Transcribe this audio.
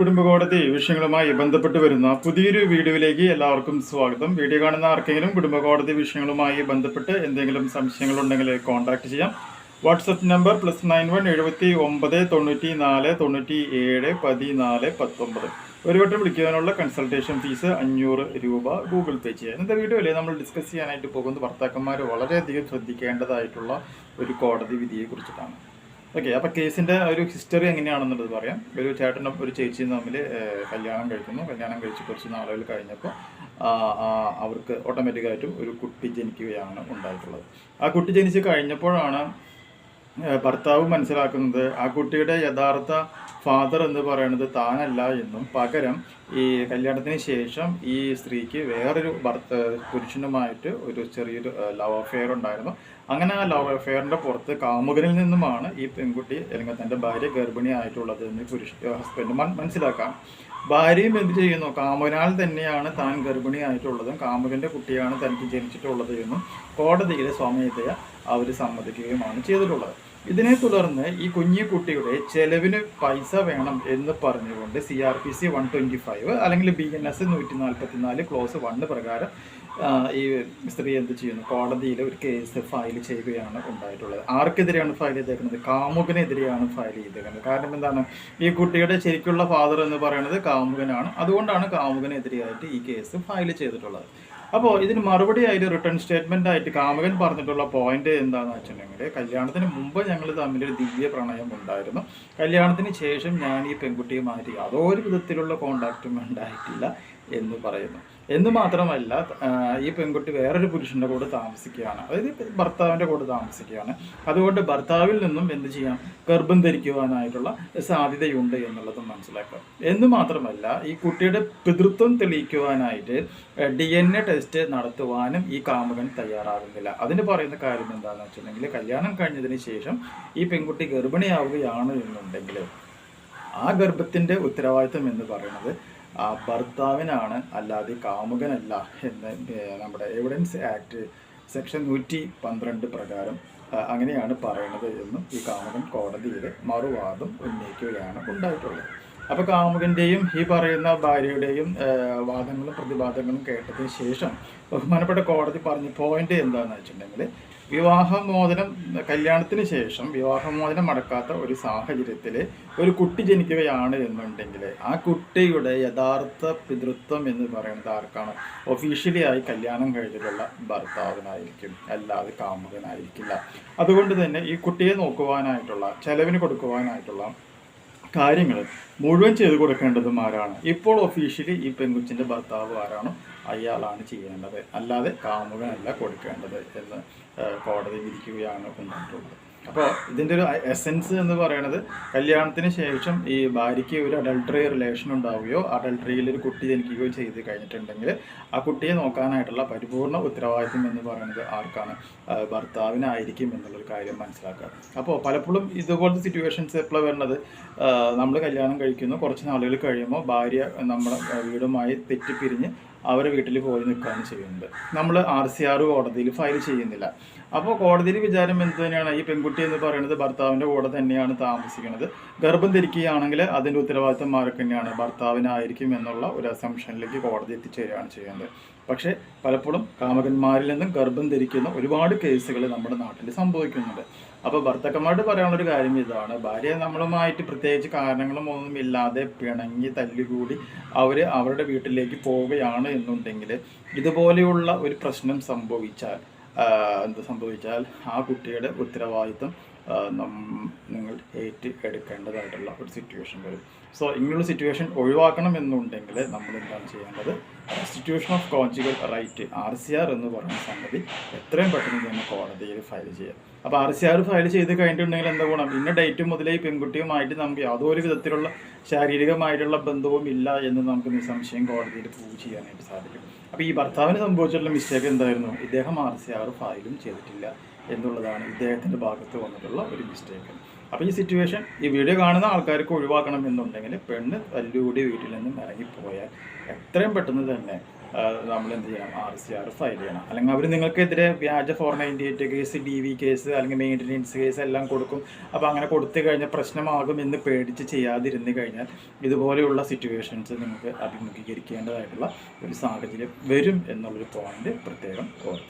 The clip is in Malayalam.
കുടുംബകോടതി വിഷയങ്ങളുമായി ബന്ധപ്പെട്ട് വരുന്ന പുതിയൊരു വീഡിയോയിലേക്ക് എല്ലാവർക്കും സ്വാഗതം. വീഡിയോ കാണുന്ന ആർക്കെങ്കിലും കുടുംബകോടതി വിഷയങ്ങളുമായി ബന്ധപ്പെട്ട് എന്തെങ്കിലും സംശയങ്ങളുണ്ടെങ്കിൽ കോൺടാക്ട് ചെയ്യാം. WhatsApp number plus nine one എഴുപത്തി ഒമ്പത് തൊണ്ണൂറ്റി നാല് തൊണ്ണൂറ്റി ഏഴ് പതിനാല് പത്തൊമ്പത്. ഒരു വട്ടം വിളിക്കുവാനുള്ള കൺസൾട്ടേഷൻ ഫീസ് അഞ്ഞൂറ് രൂപ ഗൂഗിൾ പേ ചെയ്യാം. ഇന്നത്തെ വീഡിയോയിൽ നമ്മൾ ഡിസ്കസ് ചെയ്യാനായിട്ട് പോകുന്നത്? ഭർത്താക്കന്മാർ വളരെയധികം ശ്രദ്ധിക്കേണ്ടതായിട്ടുള്ള ഒരു കോടതി വിധിയെ കുറിച്ചിട്ടാണ് ഓക്കെ അപ്പോൾ കേസിന്റെ ഒരു ഹിസ്റ്ററി എങ്ങനെയാണെന്നുള്ളത് പറയാം. ഒരു ചേട്ടനും ഒരു ചേച്ചിയും തമ്മിൽ കല്യാണം കഴിക്കുന്നു. കല്യാണം കഴിച്ച് കുറച്ച് നാളുകൾ കഴിഞ്ഞപ്പോൾ അവർക്ക് ഓട്ടോമാറ്റിക്കായിട്ടും ഒരു കുട്ടി ജനിക്കുകയാണ് ഉണ്ടായിട്ടുള്ളത്. ആ കുട്ടി ജനിച്ച് കഴിഞ്ഞപ്പോഴാണ് ഭർത്താവ് മനസ്സിലാക്കുന്നത് ആ കുട്ടിയുടെ യഥാർത്ഥ ഫാദർ എന്ന് പറയുന്നത് താനല്ല എന്നും പകരം ഈ കല്യാണത്തിന് ശേഷം ഈ സ്ത്രീക്ക് വേറൊരു ഭർത്ത പുരുഷനുമായിട്ട് ഒരു ചെറിയൊരു ലവ് അഫെയർ ഉണ്ടായിരുന്നു. അങ്ങനെ ആ ലവ് അഫെയറിന്റെ പുറത്ത് കാമുകനിൽ നിന്നുമാണ് ഈ പെൺകുട്ടി അല്ലെങ്കിൽ തന്റെ ഭാര്യ ഗർഭിണിയായിട്ടുള്ളത് എന്ന് പുരുഷ ഹസ്ബൻഡ് മനസ്സിലാക്കാം. ഭാര്യയും എന്ത് ചെയ്യുന്നു? കാമുകനാൽ തന്നെയാണ് താൻ ഗർഭിണിയായിട്ടുള്ളതും കാമുകന്റെ കുട്ടിയാണ് തനിക്ക് ജനിച്ചിട്ടുള്ളത് എന്നും കോടതിയിലെ സ്വമേധയ അവർ സമ്മതിക്കുകയുമാണ് ചെയ്തിട്ടുള്ളത്. ഇതിനെ തുടർന്ന് ഈ കുഞ്ഞി കുട്ടിയുടെ ചെലവിന് പൈസ വേണം എന്ന് പറഞ്ഞുകൊണ്ട് C R P C one twenty five അല്ലെങ്കിൽ ബി എൻ എസ് നൂറ്റി നാൽപ്പത്തി നാല് ക്ലോസ് വണ്ണ് പ്രകാരം ഈ സ്ത്രീ എന്ത് ചെയ്യുന്നു? കോടതിയിൽ ഒരു കേസ് ഫയൽ ചെയ്യുകയാണ് ഉണ്ടായിട്ടുള്ളത്. ആർക്കെതിരെയാണ് ഫയൽ ചെയ്തേക്കുന്നത്? കാമുകനെതിരെയാണ് ഫയൽ ചെയ്തേക്കുന്നത്. കാരണം എന്താണ്? ഈ കുട്ടിയുടെ ശരിക്കുള്ള ഫാദർ എന്ന് പറയുന്നത് കാമുകനാണ്. അതുകൊണ്ടാണ് കാമുകനെതിരെയായിട്ട് ഈ കേസ് ഫയൽ ചെയ്തിട്ടുള്ളത്. അപ്പോൾ ഇതിന് മറുപടി ആയിട്ട് റിട്ടേൺ സ്റ്റേറ്റ്മെന്റ് ആയിട്ട് കാമകൻ പറഞ്ഞിട്ടുള്ള പോയിന്റ് എന്താണെന്ന് വെച്ചിട്ടുണ്ടെങ്കിൽ കല്യാണത്തിന് മുമ്പ് ഞങ്ങൾ തമ്മിൽ ഒരു ദിവ്യ പ്രണയം ഉണ്ടായിരുന്നു. കല്യാണത്തിന് ശേഷം ഞാൻ ഈ പെൺകുട്ടിയുമായിട്ട് യാതൊരു വിധത്തിലുള്ള കോണ്ടാക്റ്റും ഉണ്ടായിട്ടില്ല. എന്ന് പറയുന്നു. എന്ന് മാത്രമല്ല ഈ പെൺകുട്ടി വേറൊരു പുരുഷന്റെ കൂടെ താമസിക്കുകയാണ്. അതായത് ഭർത്താവിന്റെ കൂടെ താമസിക്കുകയാണ്. അതുകൊണ്ട് ഭർത്താവിൽ നിന്നും എന്ത് ചെയ്യാം? ഗർഭം ധരിക്കുവാനായിട്ടുള്ള സാധ്യതയുണ്ട് എന്നുള്ളതും മനസ്സിലാക്കുക എന്ന് മാത്രമല്ല ഈ കുട്ടിയുടെ പിതൃത്വം തെളിയിക്കുവാനായിട്ട് ഡി എൻ എ ടെസ്റ്റ് നടത്തുവാനും ഈ കാമുകൻ തയ്യാറാകുന്നില്ല. അതിന് പറയുന്ന കാര്യം എന്താണെന്ന് വെച്ചിട്ടുണ്ടെങ്കിൽ കല്യാണം കഴിഞ്ഞതിന് ശേഷം ഈ പെൺകുട്ടി ഗർഭിണിയാവുകയാണ് എന്നുണ്ടെങ്കിൽ ആ ഗർഭത്തിന്റെ ഉത്തരവാദിത്വം എന്ന് പറയുന്നത് ഭർത്താവിനാണ് അല്ലാതെ കാമുകനല്ല എന്ന് നമ്മുടെ എവിഡൻസ് ആക്ട് സെക്ഷൻ നൂറ്റി പന്ത്രണ്ട് പ്രകാരം അങ്ങനെയാണ് പറയുന്നത് എന്നും ഈ കാമുകൻ കോടതിയിൽ മറുവാദം ഉന്നയിക്കുകയാണ് ഉണ്ടായിട്ടുള്ളത്. അപ്പോൾ കാമുകന്റെയും ഈ പറയുന്ന ഭാര്യയുടെയും വാദങ്ങളും പ്രതിവാദങ്ങളും കേട്ടതിന് ശേഷം ബഹുമാനപ്പെട്ട കോടതി പറഞ്ഞ പോയിന്റ് എന്താണെന്ന് വെച്ചിട്ടുണ്ടെങ്കിൽ വിവാഹമോചനം കല്യാണത്തിന് ശേഷം വിവാഹമോചനം അടക്കാത്ത ഒരു സാഹചര്യത്തിൽ ഒരു കുട്ടി ജനിക്കുകയാണ് എന്നുണ്ടെങ്കിൽ ആ കുട്ടിയുടെ യഥാർത്ഥ പിതൃത്വം എന്ന് പറയുന്നത് ആർക്കാണ്? ഒഫീഷ്യലി ആയി കല്യാണം കഴിഞ്ഞിട്ടുള്ള ഭർത്താവിനായിരിക്കും അല്ലാതെ കാമുകനായിരിക്കില്ല. അതുകൊണ്ട് തന്നെ ഈ കുട്ടിയെ നോക്കുവാനായിട്ടുള്ള ചെലവിന് കൊടുക്കുവാനായിട്ടുള്ള കാര്യങ്ങൾ മുഴുവൻ ചെയ്തു കൊടുക്കേണ്ടതും ആരാണ്? ഇപ്പോൾ ഒഫീഷ്യലി ഈ പെൺകുച്ചിന്റെ ഭർത്താവ് ആരാണോ അയാളാണ് ചെയ്യേണ്ടത്. അല്ലാതെ കാമുകനല്ല കൊടുക്കേണ്ടത് എന്ന് കോടതി വിധിക്കുകയാണ് ഉണ്ടായിട്ടുള്ളത് അപ്പോൾ ഇതിന്റെ ഒരു എസെൻസ് എന്ന് പറയുന്നത് കല്യാണത്തിന് ശേഷം ഈ ഭാര്യയ്ക്ക് ഒരു അഡൾട്ടറി റിലേഷൻ ഉണ്ടാവുകയോ അഡൾട്ടറിയിൽ ഒരു കുട്ടി ജനിക്കുകയോ ചെയ്ത് കഴിഞ്ഞിട്ടുണ്ടെങ്കിൽ ആ കുട്ടിയെ നോക്കാനായിട്ടുള്ള പരിപൂർണ ഉത്തരവാദിത്വം എന്ന് പറയുന്നത് ആർക്കാണ്? ഭർത്താവിനായിരിക്കും എന്നുള്ളൊരു കാര്യം മനസ്സിലാക്കുക. അപ്പോൾ പലപ്പോഴും ഇതുപോലത്തെ സിറ്റുവേഷൻസ് എപ്പോഴാണ് വരുന്നത് നമ്മൾ കല്യാണം കഴിക്കുന്നു കുറച്ച് നാളുകൾ കഴിയുമ്പോൾ ഭാര്യ നമ്മുടെ വീടുമായി തെറ്റിപ്പിരിഞ്ഞ് അവരെ വീട്ടിൽ പോയി നിൽക്കുകയാണ് ചെയ്യുന്നത്. നമ്മൾ ആർ സി ആർ കോടതിയിൽ ഫയൽ ചെയ്യുന്നില്ല. അപ്പോൾ കോടതിയിൽ വിചാരം എന്ത് തന്നെയാണ്? ഈ പെൺകുട്ടി എന്ന് പറയുന്നത് ഭർത്താവിന്റെ കൂടെ തന്നെയാണ് താമസിക്കുന്നത്. ഗർഭം ധരിക്കുകയാണെങ്കിൽ അതിന്റെ ഉത്തരവാദിത്തം ആർക്ക് തന്നെയാണ്? ഭർത്താവിനായിരിക്കും എന്നുള്ള ഒരു അസംഷനിലേക്ക് കോടതി എത്തിച്ചേരുകയാണ് ചെയ്യുന്നത്. പക്ഷേ പലപ്പോഴും കാമകന്മാരിൽ നിന്നും ഗർഭം ധരിക്കുന്ന ഒരുപാട് കേസുകൾ നമ്മുടെ നാട്ടിൽ സംഭവിക്കുന്നുണ്ട്. അപ്പോൾ ഭർത്താക്കന്മാരോട് പറയാനുള്ള ഒരു കാര്യം ഇതാണ്. ഭാര്യ നമ്മളുമായിട്ട് പ്രത്യേകിച്ച് കാരണങ്ങളും ഒന്നും ഇല്ലാതെ പിണങ്ങി തല്ലുകൂടി അവർ അവരുടെ വീട്ടിലേക്ക് പോവുകയാണ് എന്നുണ്ടെങ്കിൽ ഇതുപോലെയുള്ള ഒരു പ്രശ്നം സംഭവിച്ചാൽ എന്ത് സംഭവിച്ചാൽ ആ കുട്ടിയുടെ ഉത്തരവാദിത്വം നിങ്ങൾ ഏറ്റ് എടുക്കേണ്ടതായിട്ടുള്ള ഒരു സിറ്റുവേഷൻ വരും. സോ ഇങ്ങനെയുള്ള സിറ്റുവേഷൻ ഒഴിവാക്കണം എന്നുണ്ടെങ്കിൽ നമ്മൾ എന്താണ് ചെയ്യേണ്ടത്? Institution of conjugal right R C R എന്ന് പറയുന്ന സംഗതി എത്രയും പെട്ടെന്ന് തന്നെ കോടതിയിൽ ഫയൽ ചെയ്യാം അപ്പോൾ ആർ സി ആർ ഫയൽ ചെയ്ത് കഴിഞ്ഞിട്ടുണ്ടെങ്കിൽ എന്താ ഗുണം? ഇന്ന ഡേറ്റ് മുതലേ പെൺകുട്ടിയുമായിട്ട് നമുക്ക് യാതൊരു വിധത്തിലുള്ള ശാരീരികമായിട്ടുള്ള ബന്ധവും ഇല്ല എന്ന് നമുക്ക് നിസ്സംശയം കോടതിയിൽ പ്രൂവ് ചെയ്യാനായിട്ട് സാധിക്കും. അപ്പോൾ ഈ ഭർത്താവിന് സംഭവിച്ചിട്ടുള്ള മിസ്റ്റേക്ക് എന്തായിരുന്നു? ഇദ്ദേഹം ആർ സി ആർ ഫയലും ചെയ്തിട്ടില്ല എന്നുള്ളതാണ് ഇദ്ദേഹത്തിന്റെ ഭാഗത്ത് വന്നിട്ടുള്ള ഒരു മിസ്റ്റേക്ക് അപ്പോൾ ഈ സിറ്റുവേഷൻ ഈ വീഡിയോ കാണുന്ന ആൾക്കാർക്ക് ഒഴിവാക്കണം എന്നുണ്ടെങ്കിൽ പെണ്ണ് തല്ലുകൂടി വീട്ടിൽ നിന്നും ഇറങ്ങിപ്പോയാൽ എത്രയും പെട്ടെന്ന് തന്നെ നമ്മൾ എന്ത് ചെയ്യണം? ആർ സി ആർ ഫയൽ ചെയ്യണം. അല്ലെങ്കിൽ അവർ നിങ്ങൾക്കെതിരെ വ്യാജ four ninety eight case D V case അല്ലെങ്കിൽ മെയിന്റനൻസ് കേസ് എല്ലാം കൊടുക്കും. അപ്പോൾ അങ്ങനെ കൊടുത്തു കഴിഞ്ഞാൽ പ്രശ്നമാകും എന്ന് പേടിച്ച് ചെയ്യാതിരുന്ന് കഴിഞ്ഞാൽ ഇതുപോലെയുള്ള സിറ്റുവേഷൻസ് നിങ്ങൾക്ക് അഭിമുഖീകരിക്കേണ്ടതായിട്ടുള്ള ഒരു സാഹചര്യം വരും എന്നുള്ളൊരു പോയിന്റ് പ്രത്യേകം ഓർത്തിരിക്കുക